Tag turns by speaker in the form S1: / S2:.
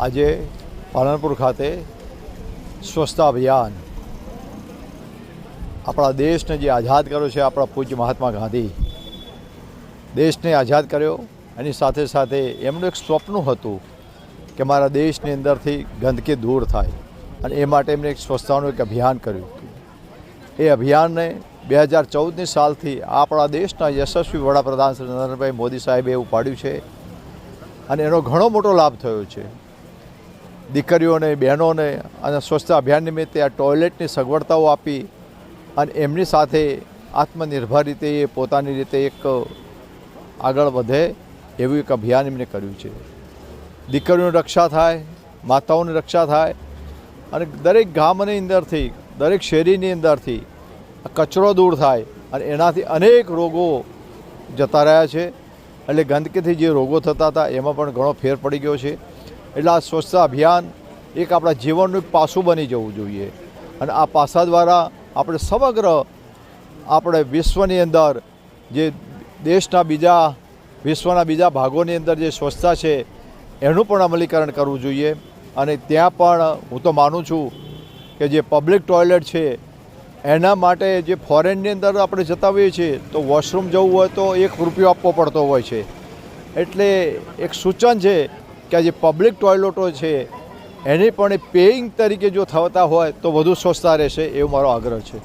S1: આજે પાલનપુર ખાતે સ્વચ્છતા અભિયાન. આપણા દેશને જે આઝાદ કર્યો છે, આપણા પૂજ્ય મહાત્મા ગાંધી. દેશને આઝાદ કર્યો, એની સાથે સાથે એમનું એક સ્વપ્ન હતું કે મારા દેશની અંદરથી ગંદકી દૂર થાય અને એ માટે એમણે એક સ્વચ્છતાનું એક અભિયાન કર્યું. એ અભિયાનને બે હજાર ચૌદની સાલથી આપણા દેશના યશસ્વી વડાપ્રધાન શ્રી નરેન્દ્રભાઈ મોદી સાહેબે પાડ્યું છે અને એનો ઘણો મોટો લાભ થયો છે. દીકરીઓને, બહેનોને અને સ્વચ્છતા અભિયાન નિમિત્તે આ ટોયલેટની સગવડતાઓ આપી અને એમની સાથે આત્મનિર્ભર રીતે એ પોતાની રીતે એક આગળ વધે એવું એક અભિયાન એમણે કર્યું છે. દીકરીઓની રક્ષા થાય, માતાઓની રક્ષા થાય અને દરેક ગામની અંદરથી, દરેક શેરીની અંદરથી કચરો દૂર થાય અને એનાથી અનેક રોગો જતા રહ્યા છે. એટલે ગંદકીથી જે રોગો થતા હતા, એમાં પણ ઘણો ફેર પડી ગયો છે. એટલે આ સ્વચ્છતા અભિયાન એક આપણા જીવનનું પાસું બની જવું જોઈએ. અને આ પાસા દ્વારા આપણે સમગ્ર આપણે વિશ્વની અંદર જે દેશના બીજા, વિશ્વના બીજા ભાગોની અંદર જે સ્વચ્છતા છે, એનું પણ અમલીકરણ કરવું જોઈએ. અને ત્યાં પણ હું તો માનું છું કે જે પબ્લિક ટોયલેટ છે, એના માટે જે ફોરેનની અંદર આપણે જતા હોઈએ છીએ, તો વોશરૂમ જવું હોય તો એક રૂપિયો આપવો પડતો હોય છે. એટલે એક સૂચન છે કે જે પબ્લિક ટોયલેટો છે, એની પણ પેઇંગ તરીકે જો થતા હોય તો વધુ સ્વચ્છતા રહેશે એવો મારો આગ્રહ છે.